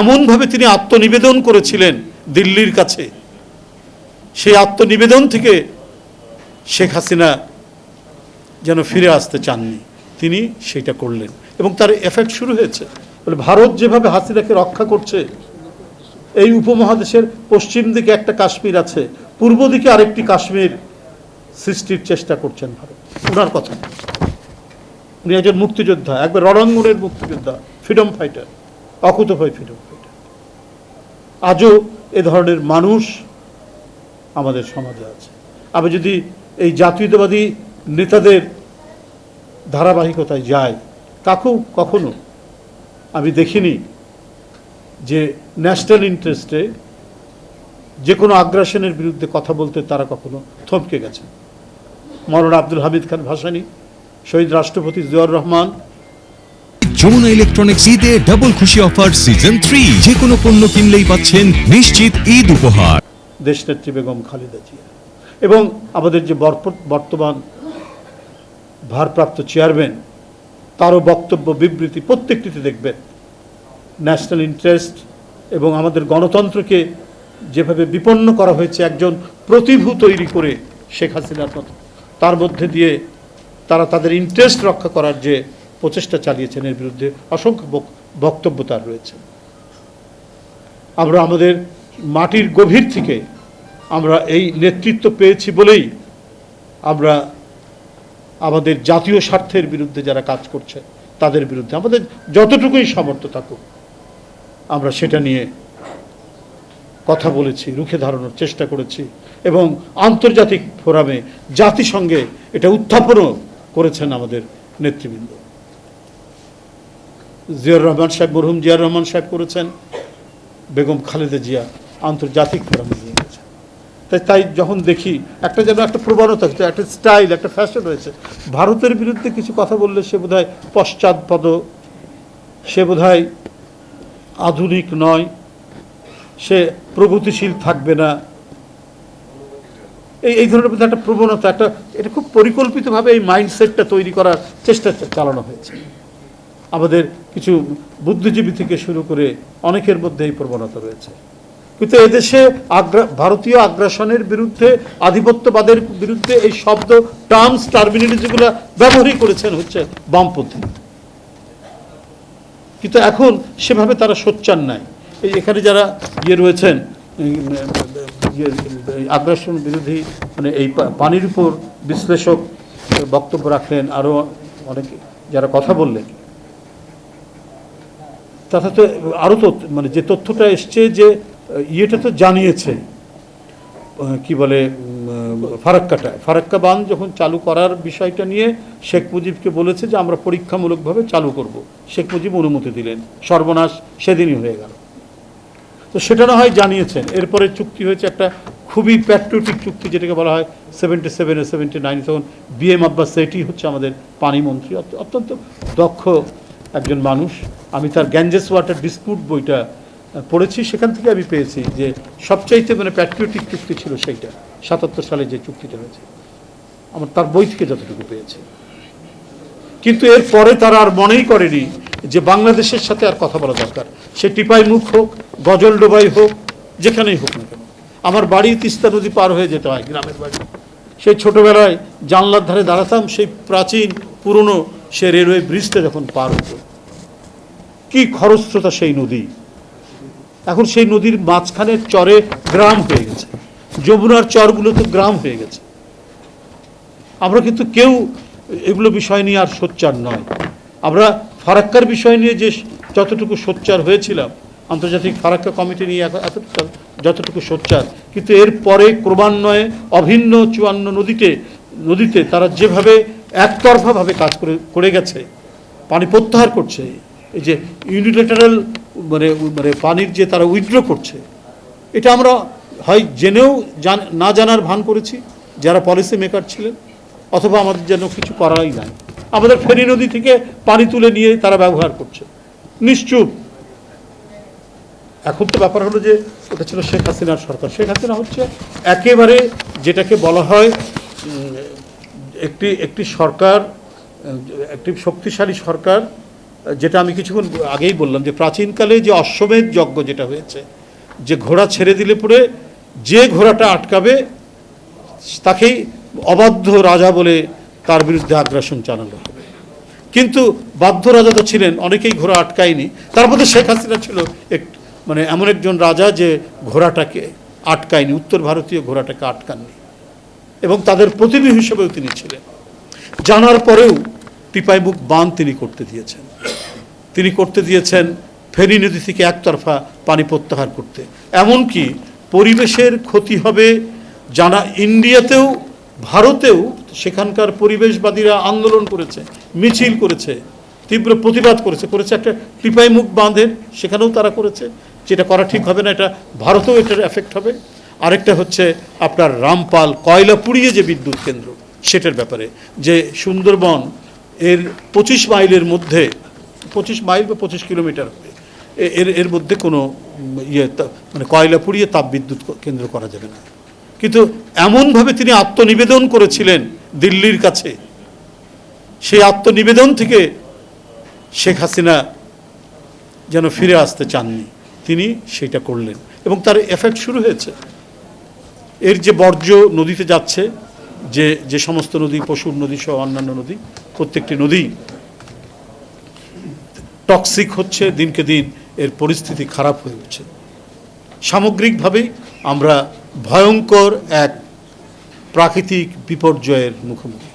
এমনভাবে তিনি আত্মনিবেদন করেছিলেন দিল্লির কাছে। সেই আত্মনিবেদন থেকে শেখ হাসিনা যেন ফিরে আসতে চাননি। তিনি সেটা করলেন এবং তার এফেক্ট শুরু হয়েছে। বলে ভারত যেভাবে হাসিনাকে রক্ষা করছে, এই উপমহাদেশের পশ্চিম দিকে একটা কাশ্মীর আছে, পূর্ব দিকে আরেকটি কাশ্মীর সৃষ্টির চেষ্টা করছেন ভারত। ওনার কথা। উনি একজন মুক্তিযোদ্ধা, একবার রণাঙ্গনের মুক্তিযোদ্ধা, ফ্রিডম ফাইটার। অকুতভয় ফ্রিডম ফাইটার আজও এ ধরনের মানুষ আমাদের সমাজে আছে। আমি যদি এই জাতীয়তাবাদী নেতাদের ধারাবাহিকতায় যাই, কাকু, কখনো আমি দেখিনি যে ন্যাশনাল ইন্টারেস্টে যে কোনো আগ্রাসনের বিরুদ্ধে কথা বলতে তারা কখনো থমকে গেছে মরণ আব্দুল হামিদ খান ভাসানি, শহীদ রাষ্ট্রপতি জিয়াউর রহমান যমুনা ইলেকট্রনিক্স ঈদে ডাবল খুশি অফার সিজন থ্রি যে কোনো পণ্য কিনলেই পাচ্ছেন নিশ্চিত ঈদ উপহার। দেশনেত্রী বেগম খালেদা জিয়া এবং আমাদের যে বর্তমান ভারপ্রাপ্ত চেয়ারম্যান তারও বক্তব্য, বিবৃতি প্রত্যেকটিতে দেখবেন। ন্যাশনাল ইন্টারেস্ট এবং আমাদের গণতন্ত্রকে যেভাবে বিপন্ন করা হয়েছে, একজন প্রতিভূ তৈরি করে শেখ হাসিনার মতো তার মধ্যে দিয়ে তারা তাদের ইন্টারেস্ট রক্ষা করার যে প্রচেষ্টা চালিয়েছেন এর বিরুদ্ধে অসংখ্য বক- বক্তব্য তার রয়েছে। আমরা আমাদের মাটির গভীর থেকে আমরা এই নেতৃত্ব পেয়েছি বলেই আমরা আমাদের জাতীয় স্বার্থের বিরুদ্ধে যারা কাজ করছে, তাদের বিরুদ্ধে আমাদের যতটুকুই সামর্থ্য থাকুক, আমরা সেটা নিয়ে কথা বলেছি, রুখে দাঁড়ানোর চেষ্টা করেছি এবং আন্তর্জাতিক ফোরামে জাতিসংঘে এটা উত্থাপনও করেছেন আমাদের নেতৃবৃন্দ। জিয়াউর রহমান সাহেব, মরহুম জিয়াউর রহমান সাহেব করেছেন, বেগম খালেদা জিয়া আন্তর্জাতিক ফোরামে নিয়ে গেছেন তাই তাই যখন দেখি, একটা যেন একটা প্রবণতা, একটা স্টাইল একটা ফ্যাশন রয়েছে, ভারতের বিরুদ্ধে কিছু কথা বললে সে বোধহয় পশ্চাৎপদ সে বোধহয় আধুনিক নয়, সে প্রগতিশীল থাকবে না। এই এই ধরনের বোধহয় একটা প্রবণতা, একটা, এটা খুব পরিকল্পিতভাবে এই মাইন্ডসেটটা তৈরি করার চেষ্টা চালানো হয়েছে। আমাদের কিছু বুদ্ধিজীবী থেকে শুরু করে অনেকের মধ্যে এই প্রবণতা রয়েছে। কিন্তু এদেশে আগ্রা ভারতীয় আগ্রাসনের বিরুদ্ধে আধিপত্যবাদের বিরুদ্ধে এই শব্দ টার্মস টার্মিনালি যেগুলো ব্যবহারই করেছেন হচ্ছে বামপন্থী। কিন্তু এখন সেভাবে তারা সোচ্চার নাই। এই এখানে যারা ইয়ে রয়েছেন ইয়ে, আগ্রাসন বিরোধী মানে এই পানির উপর বিশ্লেষক বক্তব্য রাখলেন আরও অনেকে যারা কথা বললেন। তাতে তো আরও মানে যে তথ্যটা এসছে যে ইয়েটা তো জানিয়েছে কি বলে ফারাক্কাটা। ফারাক্কা বাঁধ যখন চালু করার বিষয়টা নিয়ে শেখ মুজিবকে বলেছে যে, আমরা পরীক্ষামূলকভাবে চালু করব। শেখ মুজিব অনুমতি দিলেন। সর্বনাশ সেদিনই হয়ে গেল। তো সেটা না হয় জানিয়েছেন। এরপরে চুক্তি হয়েছে একটা খুবই প্যাট্রিয়টিক চুক্তি, যেটাকে বলা হয় সেভেন্টি সেভেনে সেভেন্টি নাইন তখন বি এম আব্বাস সেটি হচ্ছে আমাদের পানি মন্ত্রী। অত্যন্ত দক্ষ একজন মানুষ। আমি তার গ্যাঞ্জেস ওয়াটার ডিসপুট বইটা পড়েছি। সেখান থেকে আমি পেয়েছি যে সবচাইতে মানে প্যাট্রিয়টিক চুক্তি ছিল সেইটা, সাতাত্তর সালে যে চুক্তিটা হয়েছে। আমার তার বই থেকে যতটুকু পেয়েছি। কিন্তু এর পরে তারা আর মনেই করেনি যে বাংলাদেশের সাথে আর কথা বলা দরকার। সে টিপাই মুখ হোক, গজল ডোবাই হোক, যেখানেই হোক না কেন। আমার বাড়ি তিস্তা নদী পার হয়ে যেতে হয়, গ্রামের বাড়ি। সেই ছোটবেলায় জানলার ধারে দাঁড়াতাম, সেই প্রাচীন, পুরনো সে রেলওয়ে ব্রিজটা যখন পার হতো। কি খরস্রোতা সেই নদী। এখন সেই নদীর মাঝখানের চরে গ্রাম হয়ে গেছে। যমুনার চরগুলো তো গ্রাম হয়ে গেছে। আমরা কিন্তু কেউ এগুলো বিষয় নিয়ে আর সোচ্চার নয়। আমরা ফারাক্কার বিষয় নিয়ে যে যতটুকু সোচ্চার হয়েছিলাম আন্তর্জাতিক ফারাক্কা কমিটি নিয়ে এতটুকু যতটুকু সোচ্চার। কিন্তু এর পরে ক্রমান্বয়ে অভিন্ন চুয়ান্ন নদীতে নদীতে তারা যেভাবে একতরফাভাবে কাজ করে করে গেছে, পানি প্রত্যাহার করছে, এই যে ইউনিলেটারাল মানে মানে পানির যে তারা উইথড্র করছে, এটা আমরা হয় জেনেও জান না জানার ভান করেছি, যারা পলিসি মেকার ছিলেন, অথবা আমাদের যেন কিছু করাই নাই। আমাদের ফেরি নদী থেকে পানি তুলে নিয়ে তারা ব্যবহার করছে। নিশ্চুপ। এখন তো ব্যাপার হলো যে ওটা ছিল শেখ হাসিনার সরকার। শেখ হাসিনা হচ্ছে একেবারে যেটাকে বলা হয় একটি একটি সরকার একটি শক্তিশালী সরকার, যেটা আমি কিছুক্ষণ আগেই বললাম যে প্রাচীনকালে যে অশ্বমেধ যজ্ঞ যেটা হয়েছে, যে ঘোড়া ছেড়ে দিলে পরে যে ঘোড়াটা আটকাবে, তাকেই অবাধ্য রাজা বলে তার বিরুদ্ধে আগ্রাসন চালানো হবে। কিন্তু বাধ্য রাজা তো ছিলেন, অনেকেই ঘোড়া আটকায়নি। তার মধ্যে শেখ হাসিনা ছিল এক মানে এমন একজন রাজা যে ঘোড়াটাকে আটকায়নি, উত্তর ভারতীয় ঘোড়াটাকে আটকাননি। এবং তাদের প্রতিনিধি হিসেবেও তিনি ছিলেন। জানার পরেও টিপাইমুখ বাঁধ তিনি করতে দিয়েছেন। তিনি করতে দিয়েছেন ফেনী নদী থেকে একতরফা পানি প্রত্যাহার করতে। এমনকি পরিবেশের ক্ষতি হবে জানা ইন্ডিয়াতেও, ভারতেও সেখানকার পরিবেশবাদীরা আন্দোলন করেছে, মিছিল করেছে, তীব্র প্রতিবাদ করেছে করেছে একটা টিপাইমুখ বাঁধের, সেখানেও তারা করেছে। যেটা করা ঠিক হবে না, এটা ভারতেও এটার এফেক্ট হবে। আরেকটা হচ্ছে আপনার রামপাল কয়লা পুড়িয়ে যে বিদ্যুৎ কেন্দ্র, সেটার ব্যাপারে। যে সুন্দরবন এর পঁচিশ মাইলের মধ্যে, পঁচিশ মাইল বা পঁচিশ কিলোমিটার এর এর মধ্যে কোনো ইয়ে মানে কয়লা পুড়িয়ে তাপবিদ্যুৎ কেন্দ্র করা যাবে না। কিন্তু এমনভাবে তিনি আত্মনিবেদন করেছিলেন দিল্লির কাছে। সেই আত্মনিবেদন থেকে শেখ হাসিনা যেন ফিরে আসতে চাননি। তিনি সেটা করলেন এবং তার এফেক্ট শুরু হয়েছে। এর যে বর্জ্য নদীতে যাচ্ছে, যে যে সমস্ত নদী, পশুর নদী সহ অন্যান্য নদী, প্রত্যেকটি নদী টক্সিক হচ্ছে, দিনকে দিন এর পরিস্থিতি খারাপ হয়ে উঠছে। সামগ্রিকভাবেই আমরা ভয়ঙ্কর এক প্রাকৃতিক বিপর্যয়ের মুখোমুখি।